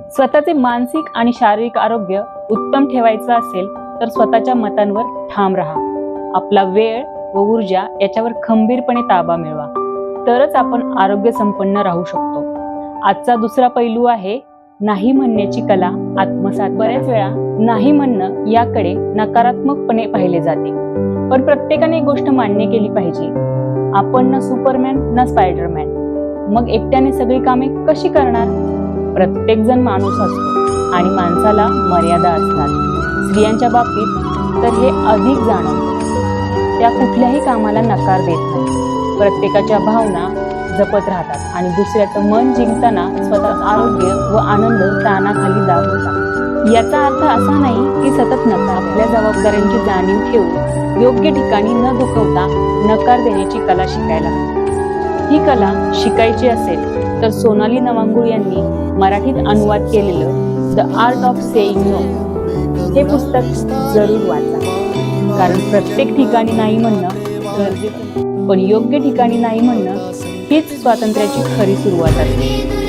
स्वतःचे मानसिक आणि शारीरिक आरोग्य उत्तम ठेवायचं असेल तर स्वतःच्या मतांवर ठाम राहा. आपला वेळ व ऊर्जा याच्यावर खंबीरपणे ताबा मिळवा. तरच आपण आरोग्य संपन्न राहू शकतो. आजचा दुसरा पैलू आहे नाही म्हणण्याची कला आत्मसात. बऱ्याच वेळा नाही म्हणणं याकडे नकारात्मकपणे पाहिले जाते. पण प्रत्येकाने एक गोष्ट मान्य केली पाहिजे. आपण न सुपरमॅन न स्पायडरमॅन. मग एकट्याने सगळी कामे कशी करणार? प्रत्येकजण माणूस असतो आणि माणसाला मर्यादा असतात. स्त्रियांच्या बाबतीत तर हे अधिक जाणवतं. त्या कुठल्याही कामाला नकार देत नाही. प्रत्येकाच्या भावना जपत राहतात आणि दुसऱ्याचं मन जिंकताना स्वतः आरोग्य व आनंद तानाखाली दाखवतात याचा अर्थ असा नाही की सतत नकार आपल्या जबाबदाऱ्यांची जाणीव ठेवून योग्य ठिकाणी न दुखवता नकार देण्याची कला शिकायला ही कला शिकायची असेल तर सोनाली नवांगुळ यांनी मराठीत अनुवाद केलेलं the art of saying no हे पुस्तक जरूर वाचा. कारण प्रत्येक ठिकाणी नाही म्हणणं गरजेचं पण योग्य ठिकाणी नाही म्हणणं हीच स्वातंत्र्याची खरी सुरुवात असते